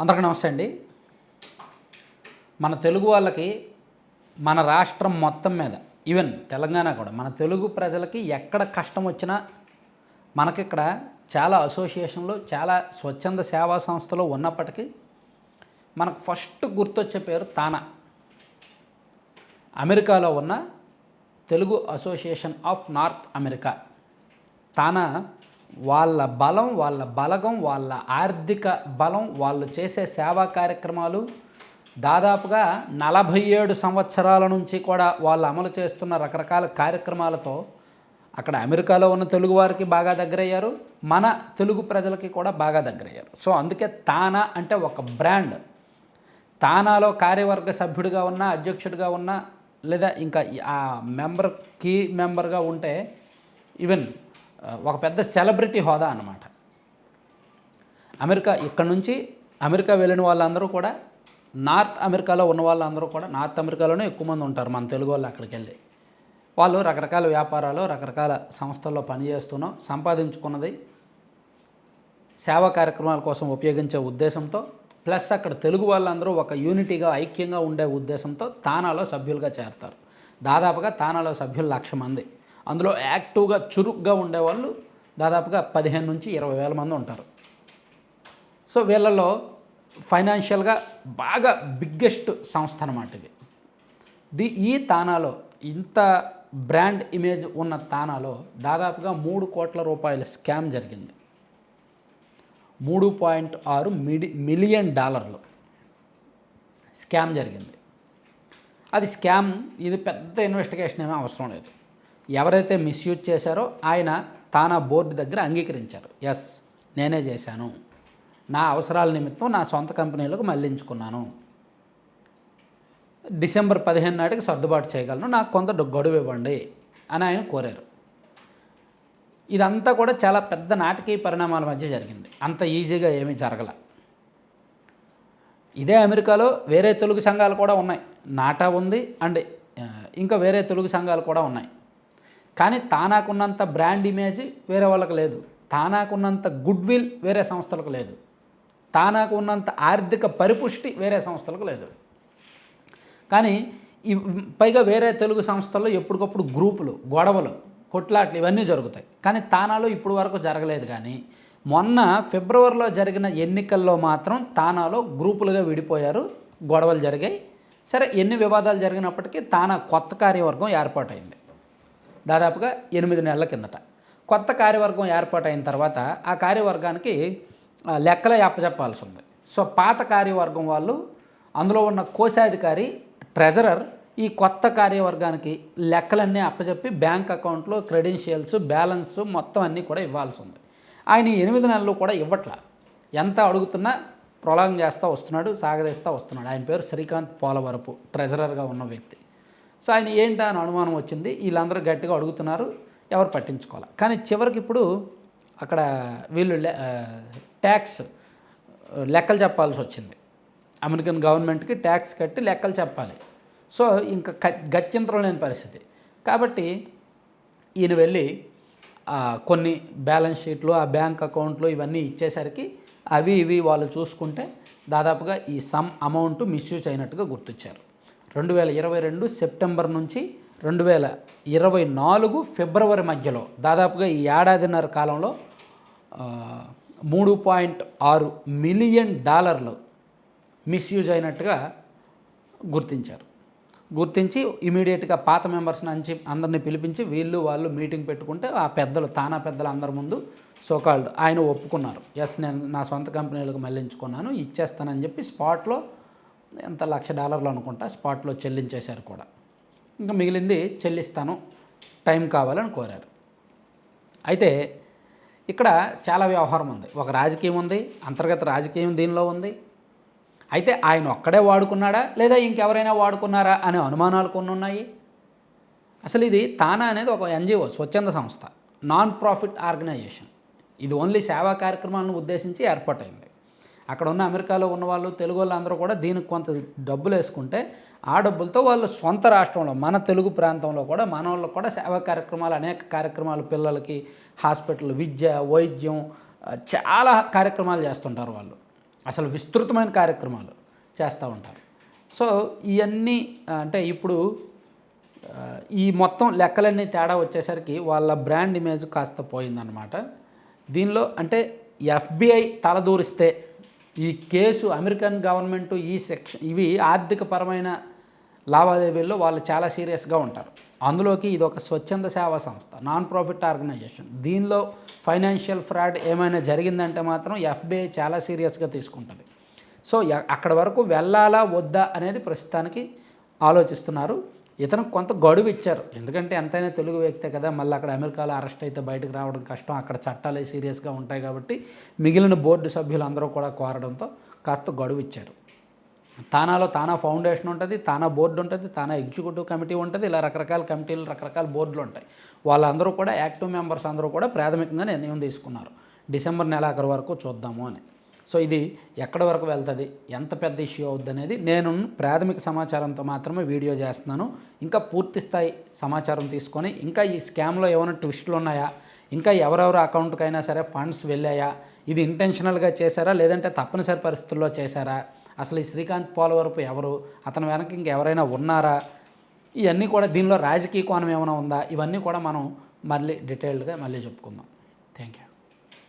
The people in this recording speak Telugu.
అందరికీ నమస్తే అండి. మన తెలుగు వాళ్ళకి మన రాష్ట్రం మొత్తం మీద ఈవెన్ తెలంగాణ కూడా మన తెలుగు ప్రజలకి ఎక్కడ కష్టం వచ్చినా మనకిక్కడ చాలా అసోసియేషన్లు చాలా స్వచ్ఛంద సేవా సంస్థలు ఉన్నప్పటికీ మనకు ఫస్ట్ గుర్తొచ్చే పేరు తానా. అమెరికాలో ఉన్న Telugu association of North America TANA వాళ్ళ బలం వాళ్ళ బలగం వాళ్ళ ఆర్థిక బలం వాళ్ళు చేసే సేవా కార్యక్రమాలు దాదాపుగా నలభై ఏడు సంవత్సరాల నుంచి కూడా వాళ్ళు అమలు చేస్తున్న రకరకాల కార్యక్రమాలతో అక్కడ అమెరికాలో ఉన్న తెలుగు వారికి బాగా దగ్గరయ్యారు. మన తెలుగు ప్రజలకి కూడా బాగా దగ్గరయ్యారు. సో అందుకే తానా అంటే ఒక బ్రాండ్. తానాలో కార్యవర్గ సభ్యుడిగా ఉన్న అధ్యక్షుడిగా ఉన్న లేదా ఇంకా ఆ మెంబర్ కీ మెంబర్గా ఉంటే ఈవెన్ ఒక పెద్ద సెలబ్రిటీ హోదా అన్నమాట. అమెరికా ఇక్కడ నుంచి అమెరికా వెళ్ళిన వాళ్ళందరూ కూడా నార్త్ అమెరికాలో ఉన్న వాళ్ళందరూ కూడా నార్త్ అమెరికాలోనే ఎక్కువ మంది ఉంటారు మన తెలుగు వాళ్ళు అక్కడికి వెళ్ళి. వాళ్ళు రకరకాల వ్యాపారాలు రకరకాల సంస్థల్లో పనిచేస్తున్నాం సంపాదించుకున్నది సేవా కార్యక్రమాల కోసం ఉపయోగించే ఉద్దేశంతో ప్లస్ అక్కడ తెలుగు వాళ్ళందరూ ఒక యూనిటీగా ఐక్యంగా ఉండే ఉద్దేశంతో తానాలో సభ్యులుగా చేరతారు. దాదాపుగా తానాలో సభ్యులు లక్ష మంది. అందులో యాక్టివ్గా చురుగ్గా ఉండేవాళ్ళు దాదాపుగా పదిహేను నుంచి ఇరవై వేల మంది ఉంటారు. సో వీళ్ళలో ఫైనాన్షియల్గా బాగా బిగ్గెస్ట్ సంస్థ అనమాట ఇది. ది ఈ తానాలో ఇంత బ్రాండ్ ఇమేజ్ ఉన్న తానాలో దాదాపుగా మూడు కోట్ల రూపాయల స్కామ్ జరిగింది. మూడు పాయింట్ ఆరు మిడి మిలియన్ డాలర్లు స్కామ్ జరిగింది. అది స్కామ్ ఇది పెద్ద ఇన్వెస్టిగేషన్ ఏమీ అవసరం లేదు. ఎవరైతే మిస్యూజ్ చేశారో ఆయన తానా బోర్డు దగ్గర అంగీకరించారు. ఎస్ నేనే చేశాను. నా అవసరాల నిమిత్తం నా సొంత కంపెనీలకు మళ్ళించుకున్నాను. డిసెంబర్ పదిహేను నాటికి సర్దుబాటు చేయగలను. నాకు కొంత గడువు ఇవ్వండి అని ఆయన కోరారు. ఇదంతా కూడా చాలా పెద్ద నాటకీయ పరిణామాల మధ్య జరిగింది. అంత ఈజీగా ఏమీ జరగల. ఇదే అమెరికాలో వేరే తెలుగు సంఘాలు కూడా ఉన్నాయి. నాటా ఉంది అండ్ ఇంకా వేరే తెలుగు సంఘాలు కూడా ఉన్నాయి. కానీ తానాకున్నంత బ్రాండ్ ఇమేజ్ వేరే వాళ్ళకి లేదు. తానాకున్నంత గుడ్ విల్ వేరే సంస్థలకు లేదు. తానాకు ఉన్నంత ఆర్థిక పరిపుష్టి వేరే సంస్థలకు లేదు. కానీ ఈ పైగా వేరే తెలుగు సంస్థల్లో ఎప్పటికప్పుడు గ్రూపులు గొడవలు కొట్లాట్లు ఇవన్నీ జరుగుతాయి. కానీ తానాలో ఇప్పుడు వరకు జరగలేదు కానీ మొన్న ఫిబ్రవరిలో జరిగిన ఎన్నికల్లో మాత్రం తానాలో గ్రూపులుగా విడిపోయారు గొడవలు జరిగాయి. సరే ఎన్ని వివాదాలు జరిగినప్పటికీ తానా కొత్త కార్యవర్గం ఏర్పాటైంది. దాదాపుగా ఎనిమిది నెలల కిందట. కొత్త కార్యవర్గం ఏర్పాటైన తర్వాత ఆ కార్యవర్గానికి లెక్కలే అప్పచెప్పాల్సి ఉంది సో పాత కార్యవర్గం వాళ్ళు అందులో ఉన్న కోశాధికారి ట్రెజరర్ ఈ కొత్త కార్యవర్గానికి లెక్కలన్నీ అప్పచెప్పి బ్యాంక్ అకౌంట్లో క్రెడెన్షియల్స్ బ్యాలెన్స్ మొత్తం అన్నీ కూడా ఇవ్వాల్సి ఉంది ఆయన ఎనిమిది నెలలు కూడా ఇవ్వట్లా. ఎంత అడుగుతున్నా ప్రొలాంగ్ చేస్తూ వస్తున్నాడు సాగదీస్తూ వస్తున్నాడు. ఆయన పేరు శ్రీకాంత్ పోలవరపు ట్రెజరర్గా ఉన్న వ్యక్తి. సో ఆయన ఏంటా అని అనుమానం వచ్చింది. వీళ్ళందరూ గట్టిగా అడుగుతున్నారు. ఎవరు పట్టించుకోవాలి? కానీ చివరికి ఇప్పుడు అక్కడ వీళ్ళు లె- ట్యాక్స్ లెక్కలు చెప్పాల్సి వచ్చింది. అమెరికన్ గవర్నమెంట్కి ట్యాక్స్ కట్టి లెక్కలు చెప్పాలి. సో ఇంకా గత్యంతరం లేని పరిస్థితి. కాబట్టి ఈయన వెళ్ళి కొన్ని బ్యాలెన్స్ షీట్లు ఆ బ్యాంక్ అకౌంట్లు ఇవన్నీ ఇచ్చేసరికి అవి ఇవి వాళ్ళు చూసుకుంటే దాదాపుగా ఈ సమ్ అమౌంట్ మిస్యూజ్ అయినట్టుగా గుర్తొచ్చారు. రెండు వేల ఇరవై రెండు సెప్టెంబర్ నుంచి రెండు వేల ఇరవై నాలుగు ఫిబ్రవరి మధ్యలో దాదాపుగా ఈ ఏడాదిన్నర కాలంలో మూడు పాయింట్ ఆరు మిలియన్ డాలర్లు మిస్యూజ్ అయినట్టుగా గుర్తించారు. గుర్తించి ఇమీడియట్గా పాత మెంబర్స్ని అంచి అందరిని పిలిపించి వీళ్ళు వాళ్ళు మీటింగ్ పెట్టుకుంటే ఆ పెద్దలు తానా పెద్దలు అందరి ముందు సోకాల్డ్. ఆయన ఒప్పుకున్నారు. ఎస్ నేను నా సొంత కంపెనీలకు మళ్ళించుకున్నాను ఇచ్చేస్తానని చెప్పి స్పాట్లో ఎంత లక్ష డాలర్లు అనుకుంటా స్పాట్లో చెల్లించేశారు కూడా. ఇంకా మిగిలింది చెల్లిస్తాను టైం కావాలని కోరారు. అయితే ఇక్కడ చాలా వ్యవహారం ఉంది. ఒక రాజకీయం ఉంది అంతర్గత రాజకీయం దీనిలో ఉంది. అయితే ఆయన ఒక్కడే వాడుకున్నాడా లేదా ఇంకెవరైనా వాడుకున్నారా అనే అనుమానాలు కొన్ని ఉన్నాయి. అసలు ఇది తానా అనేది ఒక ఎన్జిఓ స్వచ్ఛంద సంస్థ నాన్ ప్రాఫిట్ ఆర్గనైజేషన్. ఇది ఓన్లీ సేవా కార్యక్రమాలను ఉద్దేశించి ఏర్పాటైంది. అక్కడ ఉన్న అమెరికాలో ఉన్న వాళ్ళు తెలుగు వాళ్ళు అందరూ కూడా దీనికి కొంత డబ్బులు వేసుకుంటే ఆ డబ్బులతో వాళ్ళు సొంత రాష్ట్రంలో మన తెలుగు ప్రాంతంలో కూడా మన వాళ్ళకు కూడా సేవా కార్యక్రమాలు అనేక కార్యక్రమాలు పిల్లలకి హాస్పిటల్ విద్య వైద్యం చాలా కార్యక్రమాలు చేస్తుంటారు వాళ్ళు. అసలు విస్తృతమైన కార్యక్రమాలు చేస్తూ ఉంటారు. సో ఇవన్నీ అంటే ఇప్పుడు ఈ మొత్తం లెక్కలన్నీ తేడా వచ్చేసరికి వాళ్ళ బ్రాండ్ ఇమేజ్ కాస్త పోయిందనమాట దీనిలో అంటే ఎఫ్బిఐ తలదూరిస్తే ఈ కేసు అమెరికన్ గవర్నమెంట్ ఈ సెక్షన్ ఇవి ఆర్థికపరమైన లావాదేవీల్లో వాళ్ళు చాలా సీరియస్గా ఉంటారు. అందులోకి ఇది ఒక స్వచ్ఛంద సేవా సంస్థ నాన్ ప్రాఫిట్ ఆర్గనైజేషన్. దీనిలో ఫైనాన్షియల్ ఫ్రాడ్ ఏమైనా జరిగిందంటే మాత్రం ఎఫ్బిఐ చాలా సీరియస్గా తీసుకుంటుంది. సో అక్కడ వరకు వెళ్ళాలా వద్దా అనేది ప్రస్తుతానికి ఆలోచిస్తున్నారు. ఇతను కొంత గడువు ఇచ్చారు. ఎందుకంటే ఎంతైనా తెలుగు వ్యక్తే కదా మళ్ళీ అక్కడ అమెరికాలో అరెస్ట్ అయితే బయటకు రావడం కష్టం. అక్కడ చట్టాలు సీరియస్గా ఉంటాయి కాబట్టి మిగిలిన బోర్డు సభ్యులు అందరూ కూడా కోరడంతో కాస్త గడువు ఇచ్చారు. తానాలో తానా ఫౌండేషన్ ఉంటుంది తానా బోర్డు ఉంటుంది తానా ఎగ్జిక్యూటివ్ కమిటీ ఉంటుంది ఇలా రకరకాల కమిటీలు రకరకాల బోర్డులు ఉంటాయి. వాళ్ళందరూ కూడా యాక్టివ్ మెంబర్స్ అందరూ కూడా ప్రాథమికంగా నిర్ణయం తీసుకున్నారు. డిసెంబర్ నెలాఖరు వరకు చూద్దాము అని. సో ఇది ఎక్కడి వరకు వెళ్తుంది ఎంత పెద్ద ఇష్యూ అవుద్ది అనేది నేను ప్రాథమిక సమాచారంతో మాత్రమే వీడియో చేస్తున్నాను. ఇంకా పూర్తి స్థాయి సమాచారం తీసుకొని ఇంకా ఈ స్కామ్లో ఏమైనా ట్విస్టులు ఉన్నాయా? ఇంకా ఎవరెవరు అకౌంట్కైనా సరే ఫండ్స్ వెళ్ళాయా? ఇది ఇంటెన్షనల్గా చేశారా? లేదంటే తప్పనిసరి పరిస్థితుల్లో చేశారా? అసలు ఈ శ్రీకాంత్ పోలవరపు ఎవరు? అతని వెనక ఇంకెవరైనా ఉన్నారా? ఇవన్నీ కూడా దీనిలో రాజకీయ కోణం ఏమైనా ఉందా? ఇవన్నీ కూడా మనం మళ్ళీ డీటెయిల్డ్గా మళ్ళీ చెప్పుకుందాం. Thank you